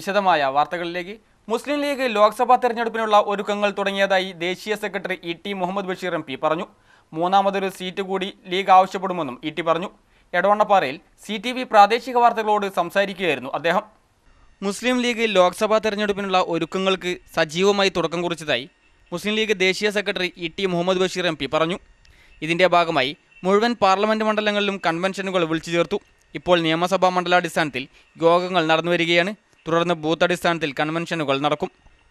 വിശദമായ വാർത്തകളിലേക്ക്. മുസ്ലിം ലീഗ് ലോക്സഭാ തെരഞ്ഞെടുപ്പിനുള്ള ഒരുക്കങ്ങൾ തുടങ്ങിയതായി ദേശീയ secretary E T Muhammad Basheer M P പറഞ്ഞു. മൂന്നാമതൊരു സീറ്റ് കൂടി ലീഗ് ആവശ്യപ്പെടുമെന്നും ഇ ടി പറഞ്ഞു. എടവണ്ണപ്പാറയിൽ സി ടി വി പ്രാദേശിക വാർത്തകളോട് സംസാരിക്കുകയായിരുന്നു അദ്ദേഹം. മുസ്ലിം ലീഗ് ലോക്സഭാ തെരഞ്ഞെടുപ്പിനുള്ള ഒരുക്കങ്ങൾക്ക് സജീവമായി തുടക്കം കുറിച്ചതായി മുസ്ലിം ലീഗ് ദേശീയ secretary E T Muhammad Basheer M P പറഞ്ഞു. ഇതിന്റെ ഭാഗമായി മുഴുവൻ പാർലമെന്റ് മണ്ഡലങ്ങളിലും കൺവെൻഷനുകൾ വിളിച്ചു ചേർത്തു. ഇപ്പോൾ നിയമസഭാ മണ്ഡലാടിസ്ഥാനത്തിൽ യോഗങ്ങൾ നടന്നുവരികയാണ്. തുടർന്ന് ബൂത്ത് അടിസ്ഥാനത്തിൽ കൺവെൻഷനുകൾ നടക്കും.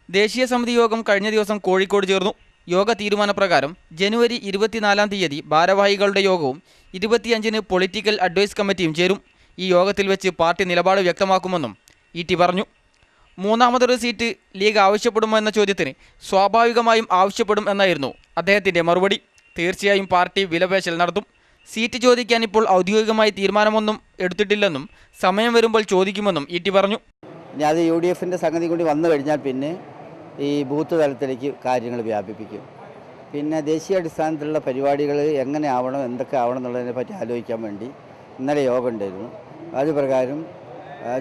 ദേശീയ സമിതി യോഗം കഴിഞ്ഞ ദിവസം കോഴിക്കോട് ചേർന്നു. യോഗ തീരുമാനപ്രകാരം ജനുവരി ഇരുപത്തിനാലാം തീയതി ഭാരവാഹികളുടെ യോഗവും ഇരുപത്തിയഞ്ചിന് പൊളിറ്റിക്കൽ അഡ്വൈസ് കമ്മിറ്റിയും ചേരും. ഈ യോഗത്തിൽ വെച്ച് പാർട്ടി നിലപാട് വ്യക്തമാക്കുമെന്നും ഇ ടി പറഞ്ഞു. മൂന്നാമതൊരു സീറ്റ് ലീഗ് ആവശ്യപ്പെടുമോ എന്ന ചോദ്യത്തിന് സ്വാഭാവികമായും ആവശ്യപ്പെടും എന്നായിരുന്നു അദ്ദേഹത്തിന്റെ മറുപടി. തീർച്ചയായും പാർട്ടി വിലപേശൽ നടത്തും. സീറ്റ് ചോദിക്കാൻ ഇപ്പോൾ ഔദ്യോഗികമായി തീരുമാനമൊന്നും എടുത്തിട്ടില്ലെന്നും സമയം വരുമ്പോൾ ചോദിക്കുമെന്നും ഇ ടി പറഞ്ഞു. ഇനി അത് യു ഡി എഫിന്റെ സംഗതി കൂടി വന്നു കഴിഞ്ഞാൽ പിന്നെ ഈ ബൂത്ത് തലത്തിലേക്ക് കാര്യങ്ങൾ വ്യാപിപ്പിക്കും. പിന്നെ ദേശീയ അടിസ്ഥാനത്തിലുള്ള പരിപാടികൾ എങ്ങനെ ആവണം എന്തൊക്കെ ആവണം എന്നുള്ളതിനെ പറ്റി ആലോചിക്കാൻ വേണ്ടി ഇന്നലെ യോഗം ഉണ്ടായിരുന്നു. അത് പ്രകാരം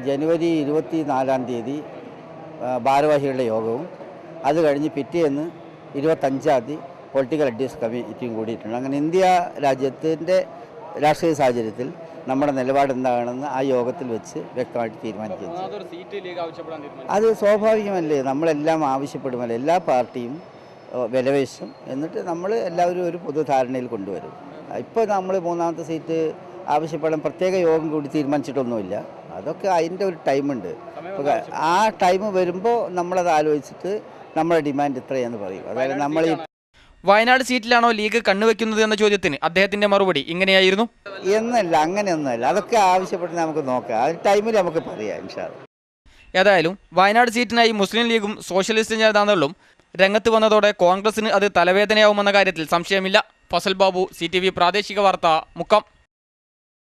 ജനുവരി ഇരുപത്തി നാലാം തീയതി ഭാരവാഹികളുടെ യോഗവും അത് കഴിഞ്ഞ് പിറ്റേന്ന് ഇരുപത്തഞ്ചാം തീയതി പൊളിറ്റിക്കൽ അഡ്വൈസ് കമ്മിറ്റിയും കൂടിയിട്ടുണ്ട്. അങ്ങനെ ഇന്ത്യ രാജ്യത്തിന്റെ രാഷ്ട്രീയ സാഹചര്യത്തിൽ നമ്മുടെ നിലപാട് എന്താണെന്ന് ആ യോഗത്തിൽ വെച്ച് വ്യക്തമായിട്ട് തീരുമാനിക്കുന്നത് അത് സ്വാഭാവികമല്ലേ? നമ്മളെല്ലാം ആവശ്യപ്പെടുമല്ലോ. എല്ലാ പാർട്ടിയും വിലവേശും എന്നിട്ട് നമ്മൾ എല്ലാവരും ഒരു പൊതുധാരണയിൽ കൊണ്ടുവരും. ഇപ്പോൾ നമ്മൾ മൂന്നാമത്തെ സീറ്റ് ആവശ്യപ്പെടാൻ പ്രത്യേക യോഗം കൂടി തീരുമാനിച്ചിട്ടൊന്നുമില്ല. അതൊക്കെ അതിന്റെ ഒരു ടൈമുണ്ട്. ആ ടൈം വരുമ്പോൾ നമ്മളത് ആലോചിച്ചിട്ട് നമ്മുടെ ഡിമാൻഡ് ഇത്രയെന്ന് പറയും. അതായത് നമ്മൾ ഈ വയനാട് സീറ്റിലാണോ ലീഗ് കണ്ണുവെക്കുന്നത് എന്ന ചോദ്യത്തിന് അദ്ദേഹത്തിന്റെ മറുപടി ഇങ്ങനെയായിരുന്നു. എന്നല്ല അങ്ങനെയൊന്നുമല്ല. അതൊക്കെ ആവശ്യപ്പെട്ട് നമുക്ക് നോക്കാം. ആ ടൈമിൽ നമുക്ക് പറയാം ഇൻഷാല്ല ഏതായാലും വയനാട് സീറ്റിനായി മുസ്ലിം ലീഗും സോഷ്യലിസ്റ്റ് ജനതാദളും രംഗത്ത് വന്നതോടെ കോൺഗ്രസിന് അത് തലവേദനയാവുമെന്ന കാര്യത്തിൽ സംശയമില്ല. ഫസൽ ബാബു സി പ്രാദേശിക വാർത്ത മുക്കം.